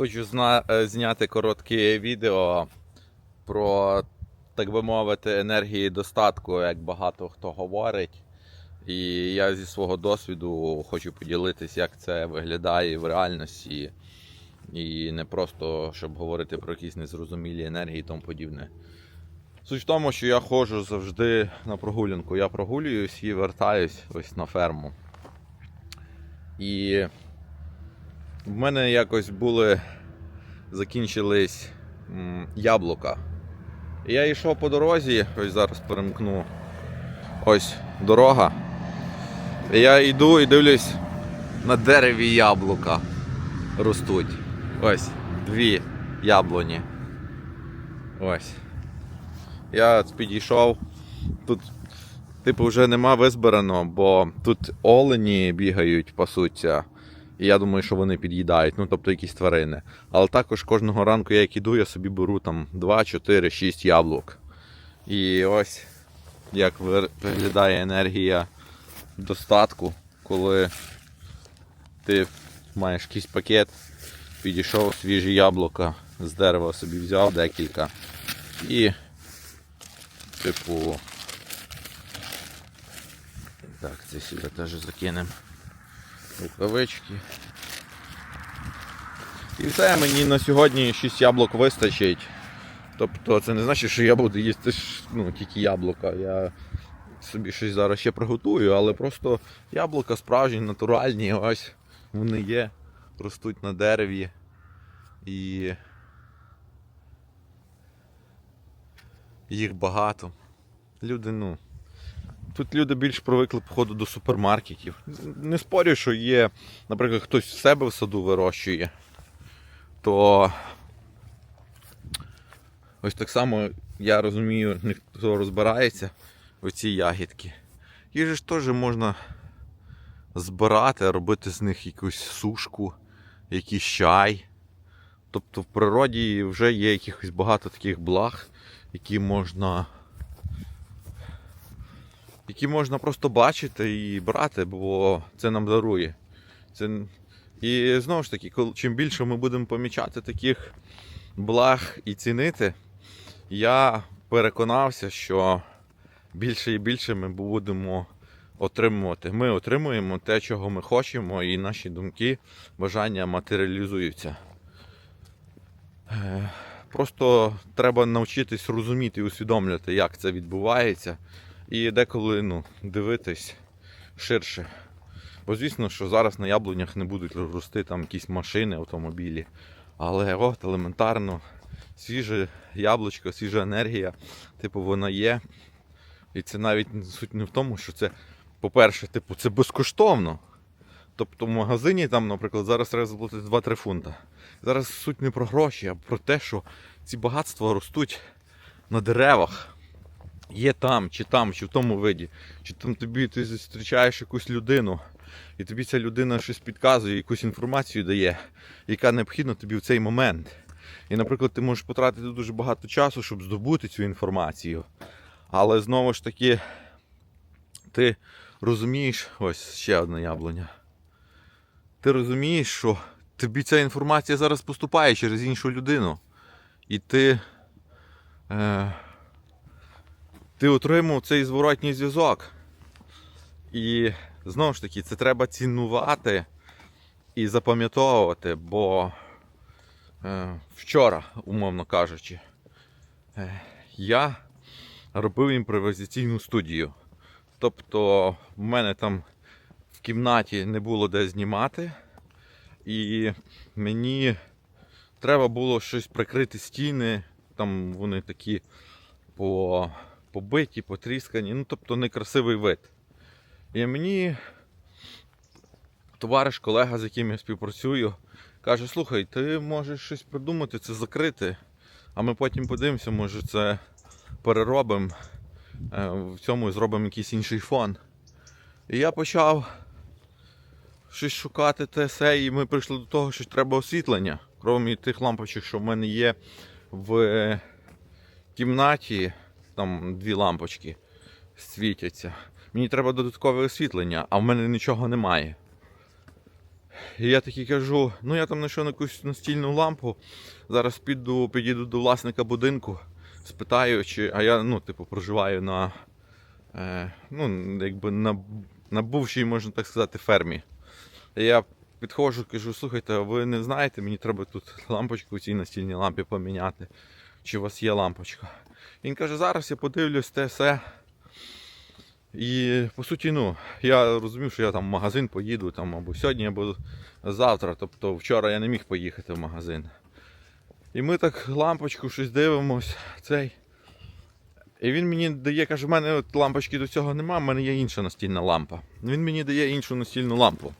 Хочу зна- е, зняти коротке відео про, так би мовити, енергії достатку, як багато хто говорить. І я зі свого досвіду хочу поділитись, як це виглядає в реальності. І не просто щоб говорити про якісь незрозумілі енергії і тому подібне. Суть в тому, що я ходжу завжди на прогулянку. Я прогулююсь і вертаюсь ось на ферму. І в мене якось були, закінчились яблука. Я йшов по дорозі, ось зараз перемкну. Ось дорога. Я йду і дивлюсь, на дереві яблука ростуть. Ось дві яблуні. Ось. Я підійшов. Тут, типу, вже нема визбирано, бо тут олені бігають, пасуться. І я думаю, що вони під'їдають, ну тобто якісь тварини. Але також кожного ранку, я як іду, я собі беру там 2, 4, 6 яблук. І ось як виглядає енергія достатку, коли ти маєш якийсь пакет, підійшов свіжі яблука з дерева собі взяв декілька. І, типу. Так, це сюди теж закинемо рукавички. І все, мені на сьогодні 6 яблук вистачить. Тобто це не значить, що я буду їсти ну, тільки яблука. Я собі щось зараз ще приготую, але просто яблука справжні, натуральні, ось вони є, ростуть на дереві. І їх багато. Люди, ну. Тут люди більш привикли походу до супермаркетів. Не спорю, що є, наприклад, хтось в себе в саду вирощує, то ось так само я розумію, ніхто розбирається в ці ягідки. Їх ж теж можна збирати, робити з них якусь сушку, якийсь чай. Тобто в природі вже є якихось багато таких благ, які можна які можна просто бачити і брати, бо це нам дарує. Це... І знову ж таки, чим більше ми будемо помічати таких благ і цінити, я переконався, що більше і більше ми будемо отримувати. Ми отримуємо те, чого ми хочемо, і наші думки, бажання матеріалізуються. Е, Просто треба навчитись розуміти і усвідомлювати, як це відбувається. І деколи ну, дивитись ширше. Бо звісно, що зараз на яблунях не будуть рости там якісь машини, автомобілі. Але от елементарно свіже яблучко, свіжа енергія, типу, вона є. І це навіть суть не в тому, що це, по-перше, типу, це безкоштовно. Тобто в магазині там, наприклад, зараз треба заплатити 2-3 фунта. Зараз суть не про гроші, а про те, що ці багатства ростуть на деревах. Є там, чи там, чи в тому виді. Чи там тобі ти зустрічаєш якусь людину, і тобі ця людина щось підказує, якусь інформацію дає, яка необхідна тобі в цей момент. І, наприклад, ти можеш потратити дуже багато часу, щоб здобути цю інформацію. Але знову ж таки, ти розумієш, ось ще одна яблуня. Ти розумієш, що тобі ця інформація зараз поступає через іншу людину. І ти. Е, ти отримав цей зворотній зв'язок. І знову ж таки, це треба цінувати і запам'ятовувати, бо е, вчора, умовно кажучи, е, я робив імпровізаційну студію. Тобто в мене там в кімнаті не було де знімати, і мені треба було щось прикрити стіни. Там вони такі по, побиті, потріскані, ну тобто некрасивий вид. І мені товариш, колега, з яким я співпрацюю, каже: слухай, ти можеш щось придумати, це закрити, а ми потім подивимося, може це переробимо, е, в цьому зробимо якийсь інший фон. І я почав щось шукати те все, і ми прийшли до того, що треба освітлення. Крім тих лампочок, що в мене є в кімнаті, там дві лампочки світяться. Мені треба додаткове освітлення, а в мене нічого немає. І я такий кажу: ну я там знайшов якусь настільну лампу. Зараз піду, підійду до власника будинку, спитаю, чи. А я, ну, типу, проживаю на. Е, ну, якби на, на бувшій, можна так сказати, фермі. І я підходжу, кажу, слухайте, ви не знаєте, мені треба тут лампочку у цій настільній лампі поміняти. Чи у вас є лампочка? Він каже, зараз я подивлюсь те все. І по суті, ну, я розумів, що я там в магазин поїду там або сьогодні, або завтра. Тобто вчора я не міг поїхати в магазин. І ми так лампочку щось дивимось, цей. І він мені дає, каже, в мене от лампочки до цього нема, в мене є інша настільна лампа. Він мені дає іншу настільну лампу.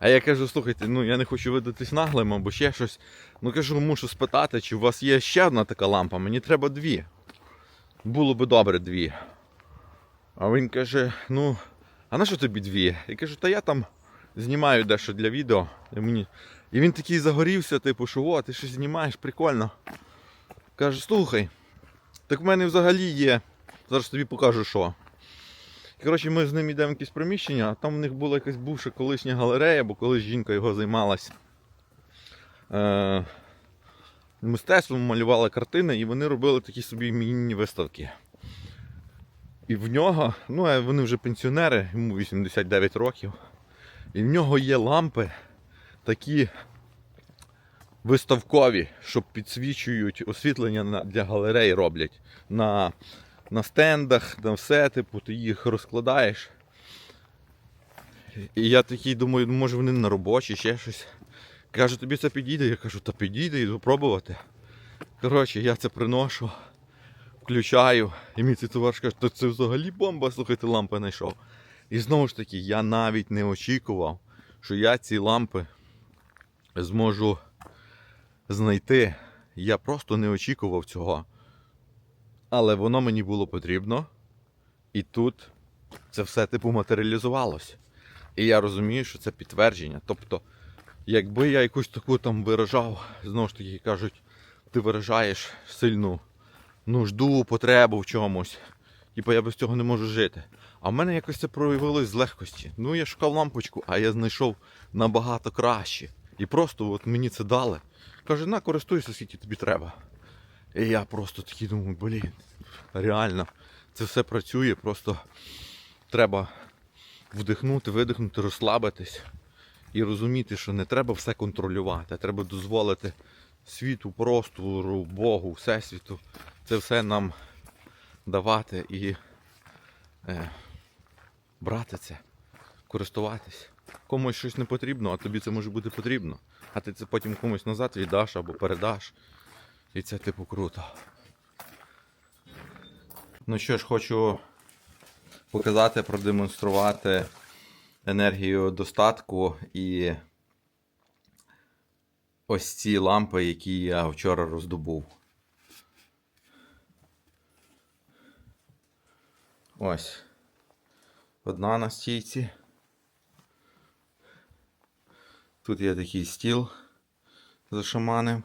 А я кажу, слухайте, ну я не хочу видатись наглим або ще щось. Ну кажу, мушу спитати, чи у вас є ще одна така лампа, мені треба дві. Було би добре дві. А він каже: ну, а на що тобі дві? Я кажу, та я там знімаю дещо для відео. І, мені... і він такий загорівся, типу, що о, ти щось знімаєш, прикольно. Каже, слухай, так в мене взагалі є. Зараз тобі покажу що. Коротше, ми з ним йдемо в якесь приміщення, а там в них була якась бувша колишня галерея, бо колись жінка його займалась е- мистецтвом, малювала картини, і вони робили такі собі міні виставки. І в нього, ну вони вже пенсіонери, йому 89 років. І в нього є лампи такі виставкові, що підсвічують освітлення для галерей роблять. На, на стендах, на все, типу, ти їх розкладаєш. І я такий думаю, ну, може вони на робочі, ще щось. Каже, тобі це підійде? Я кажу, та підійде, йду пробувати. Коротше, я це приношу включаю, і мій цей товариш каже, то це взагалі бомба, слухайте, лампи знайшов. І знову ж таки, я навіть не очікував, що я ці лампи зможу знайти. Я просто не очікував цього. Але воно мені було потрібно. І тут це все типу матеріалізувалось. І я розумію, що це підтвердження. Тобто, якби я якусь таку там виражав, знову ж таки кажуть, ти виражаєш сильну нужду, потребу в чомусь. Типу я без цього не можу жити. А в мене якось це проявилось з легкості. Ну я шукав лампочку, а я знайшов набагато краще. І просто от мені це дали. Каже, на, користуйся, скільки тобі треба. І я просто такий думаю, блін, реально, це все працює, просто треба вдихнути, видихнути, розслабитись і розуміти, що не треба все контролювати, треба дозволити світу, простору, Богу, Всесвіту це все нам давати і е, брати це, користуватись. Комусь щось не потрібно, а тобі це може бути потрібно. А ти це потім комусь назад віддаш або передаш. І це типу круто. Ну що ж, хочу показати, продемонструвати енергію достатку і ось ці лампи, які я вчора роздобув. Ось. Одна на стійці. Тут є такий стіл за шаманем.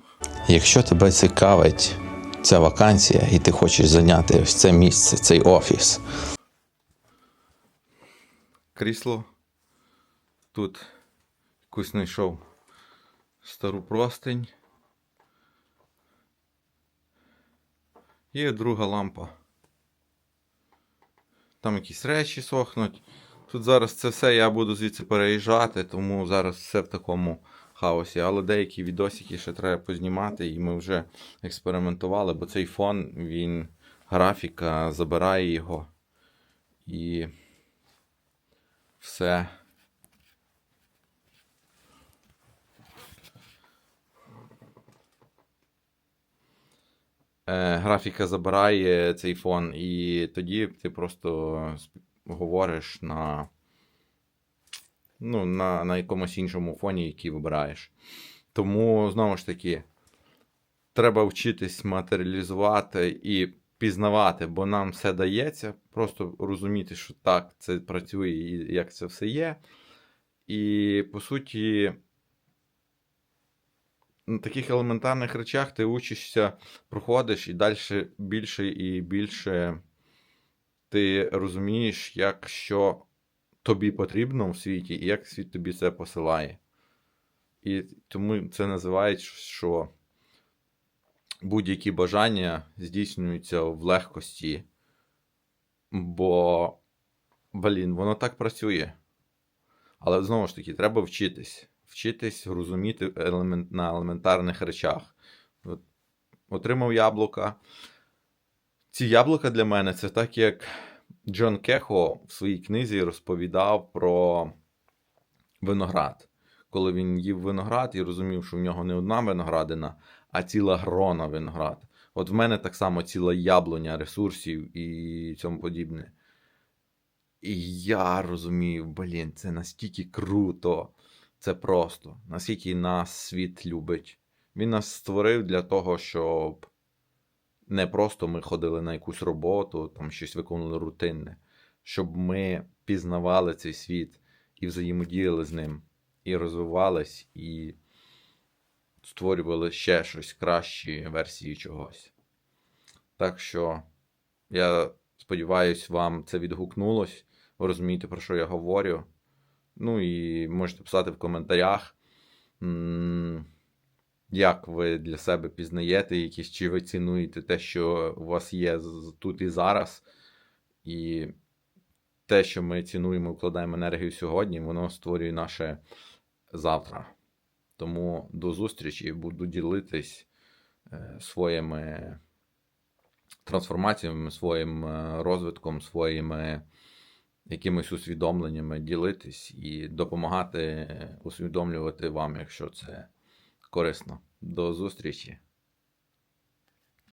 Якщо тебе цікавить ця вакансія, і ти хочеш зайняти ось це місце, цей офіс, Крісло. Тут якусь знайшов стару простинь. Є друга лампа. Там якісь речі сохнуть. Тут зараз це все я буду звідси переїжджати, тому зараз все в такому хаосі. Але деякі відосики ще треба познімати, і ми вже експериментували, бо цей фон, він графіка забирає його. І все. Е, графіка забирає цей фон, і тоді ти просто говориш на, ну, на, на якомусь іншому фоні, який вибираєш. Тому, знову ж таки, треба вчитись матеріалізувати і пізнавати, бо нам все дається. Просто розуміти, що так, це працює і як це все є. І по суті, на таких елементарних речах ти учишся, проходиш і далі більше і більше ти розумієш, як що тобі потрібно в світі, і як світ тобі це посилає. І тому це називають, що будь-які бажання здійснюються в легкості, бо, блін, воно так працює. Але знову ж таки, треба вчитись. Вчитись розуміти елемент, на елементарних речах. От, отримав яблука. Ці яблука для мене це так, як Джон Кехо в своїй книзі розповідав про виноград. Коли він їв виноград і розумів, що в нього не одна виноградина, а ціла грона виноград. От в мене так само ціла яблуня ресурсів і цьому подібне. І я розумію, блін, це настільки круто, це просто, наскільки нас світ любить. Він нас створив для того, щоб не просто ми ходили на якусь роботу, там щось виконували рутинне, щоб ми пізнавали цей світ і взаємодіяли з ним, і розвивались, і створювали ще щось кращі версії чогось. Так що я сподіваюся, вам це відгукнулось. Ви розумієте, про що я говорю. Ну і можете писати в коментарях, як ви для себе пізнаєте якісь, чи ви цінуєте те, що у вас є тут і зараз. І те, що ми цінуємо, вкладаємо енергію сьогодні, воно створює наше завтра. Тому до зустрічі буду ділитись е, своїми трансформаціями, своїм е, розвитком, своїми якимись усвідомленнями ділитись і допомагати усвідомлювати вам, якщо це корисно. До зустрічі!